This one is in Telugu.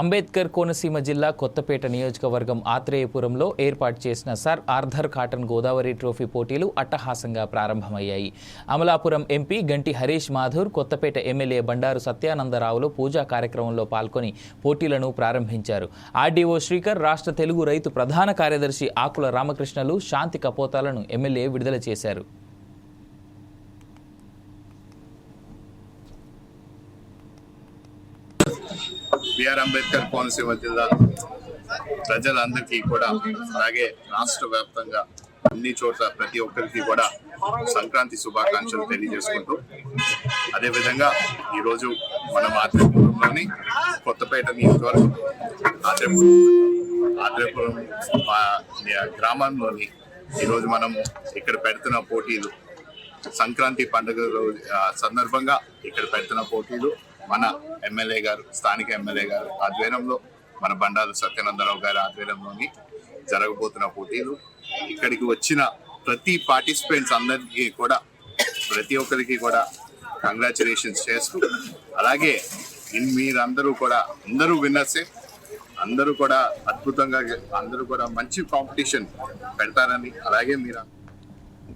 అంబేద్కర్ కోనసీమ జిల్లా కొత్తపేట నియోజకవర్గం ఆత్రేయపురంలో ఏర్పాటు చేసిన sir Arthur Cotton Godavari trophy పోటీలు అట్టహాసంగా ప్రారంభమయ్యాయి. అమలాపురం ఎంపీ గంటి హరీష్ మాధూర్ కొత్తపేట ఎమ్మెల్యే బండారు సత్యానందరావులు పూజా కార్యక్రమంలో పాల్గొని పోటీలను ప్రారంభించారు. ఆర్డీఓ శ్రీకర్ రాష్ట్ర తెలుగు రైతు ప్రధాన కార్యదర్శి ఆకుల రామకృష్ణలు శాంతి కపోతాలను ఎమ్మెల్యే విడుదల చేశారు. బిఆర్ అంబేద్కర్ కోనసీమ జిల్లా ప్రజలందరికీ కూడా అలాగే రాష్ట్ర వ్యాప్తంగా అన్ని చోట్ల ప్రతి ఒక్కరికి కూడా సంక్రాంతి శుభాకాంక్షలు తెలియజేసుకుంటూ అదేవిధంగా ఈరోజు మనం ఆత్రేపురంలోని కొత్తపేట నియోజకవర్గం ఆత్రేపురం ఆత్రేపురం గ్రామంలోని ఈరోజు మనము ఇక్కడ పెడుతున్న పోటీలు సంక్రాంతి పండుగ రోజు సందర్భంగా ఇక్కడ పెడుతున్న పోటీలు మన ఎమ్మెల్యే గారు స్థానిక ఎమ్మెల్యే గారు ఆధ్వర్యంలో మన బండారు సత్యనందరావు గారి ఆధ్వర్యంలోని జరగబోతున్న పోటీలు ఇక్కడికి వచ్చిన ప్రతి పార్టిసిపెంట్స్ అందరికీ కూడా ప్రతి ఒక్కరికి కూడా కంగ్రాచులేషన్స్ చేస్తూ అలాగే మీరందరూ కూడా అందరూ విన్నర్సే అందరూ కూడా అద్భుతంగా అందరూ కూడా మంచి కాంపిటీషన్ పెడతారని అలాగే మీరు